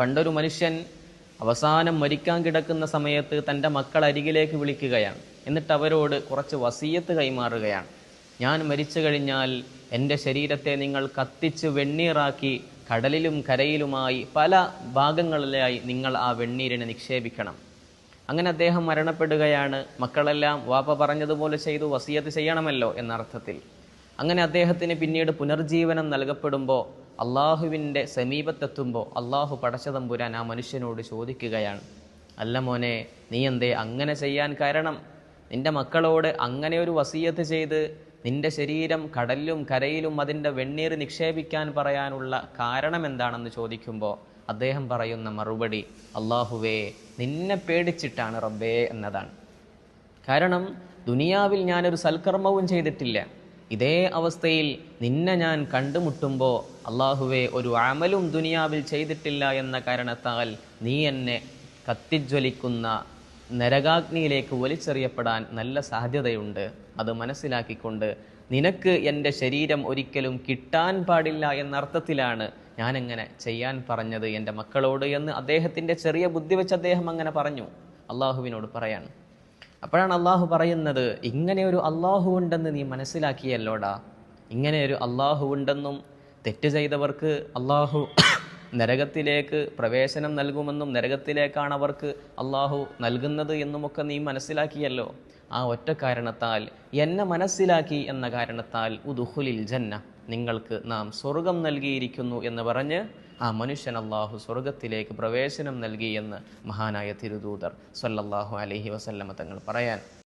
പണ്ടൊരു മനുഷ്യൻ അവസാനം മരിക്കാൻ കിടക്കുന്ന സമയത്ത് തന്റെ മക്കൾ അരികിലേക്ക് വിളിക്കുകയാണ്. എന്നിട്ട് അവരോട് കുറച്ച് വസീയത്ത് കൈമാറുകയാണ്. ഞാൻ മരിച്ചു കഴിഞ്ഞാൽ എന്റെ ശരീരത്തെ നിങ്ങൾ കത്തിച്ച് വെണ്ണീറാക്കി കടലിലും കരയിലുമായി പല ഭാഗങ്ങളിലായി നിങ്ങൾ ആ വെണ്ണീരിനെ നിക്ഷേപിക്കണം. അങ്ങനെ അദ്ദേഹം മരണപ്പെടുകയാണ്. മക്കളെല്ലാം വാപ്പ പറഞ്ഞതുപോലെ ചെയ്തു വസീയത്ത് ചെയ്യണമല്ലോ എന്നർത്ഥത്തിൽ. അങ്ങനെ അദ്ദേഹത്തിന് പിന്നീട് പുനർജീവനം നൽകപ്പെടുമ്പോൾ അള്ളാഹുവിന്റെ സമീപത്തെത്തുമ്പോൾ അള്ളാഹു പടച്ചതമ്പുരാൻ ആ മനുഷ്യനോട് ചോദിക്കുകയാണ്. അല്ല മോനെ നീ എന്തേ അങ്ങനെ ചെയ്യാൻ കാരണം? നിന്റെ മക്കളോട് അങ്ങനെ ഒരു വസീയത്ത് ചെയ്ത് നിന്റെ ശരീരം കടലിലും കരയിലും അതിന്റെ വെണ്ണീർ നിക്ഷേപിക്കാൻ പറയാനുള്ള കാരണം എന്താണെന്ന് ചോദിക്കുമ്പോൾ അദ്ദേഹം പറയുന്ന മറുപടി അള്ളാഹുവേ നിന്നെ പേടിച്ചിട്ടാണ് റബ്ബേ എന്നതാണ്. കാരണം ദുനിയാവിൽ ഞാനൊരു സൽക്കർമ്മവും ചെയ്തിട്ടില്ല. ഇതേ അവസ്ഥയിൽ നിന്നെ ഞാൻ കണ്ടുമുട്ടുമ്പോൾ അള്ളാഹുവെ ഒരു അമലും ദുനിയാവിൽ ചെയ്തിട്ടില്ല എന്ന കാരണത്താൽ നീ എന്നെ കത്തിജ്വലിക്കുന്ന നരകാഗ്നിയിലേക്ക് വലിച്ചെറിയപ്പെടാൻ നല്ല സാധ്യതയുണ്ട്. അത് മനസ്സിലാക്കിക്കൊണ്ട് നിനക്ക് എന്റെ ശരീരം ഒരിക്കലും കിട്ടാൻ പാടില്ല എന്നർത്ഥത്തിലാണ് ഞാനെങ്ങനെ ചെയ്യാൻ പറഞ്ഞത് എന്റെ മക്കളോട് എന്ന് അദ്ദേഹത്തിന്റെ ചെറിയ ബുദ്ധി വെച്ച് അദ്ദേഹം അങ്ങനെ പറഞ്ഞു. അള്ളാഹുവിനോട് പറയാൻ അപ്പോഴാണ് അള്ളാഹു പറയുന്നത് ഇങ്ങനെ ഒരു അള്ളാഹു ഉണ്ടെന്ന് നീ മനസ്സിലാക്കിയല്ലോടാ? ഇങ്ങനെ ഒരു അള്ളാഹു ഉണ്ടെന്നും തെറ്റ് ചെയ്തവർക്ക് അള്ളാഹു നരകത്തിലേക്ക് പ്രവേശനം നൽകുമെന്നും നരകത്തിലേക്കാണ് അവർക്ക് അള്ളാഹു നൽകുന്നത് എന്നുമൊക്കെ നീ മനസ്സിലാക്കിയല്ലോ. ആ ഒറ്റ കാരണത്താൽ എന്നെ മനസ്സിലാക്കി എന്ന കാരണത്താൽ ഉദുഹുലിൽ ജന്ന നിങ്ങൾക്ക് നാം സ്വർഗം നൽകിയിരിക്കുന്നു എന്ന് പറഞ്ഞ് ആ മനുഷ്യൻ അള്ളാഹു സ്വർഗത്തിലേക്ക് പ്രവേശനം എന്ന് മഹാനായ തിരുദൂതർ സല്ലല്ലാഹു അലഹി വസല്ലമ തങ്ങൾ പറയാൻ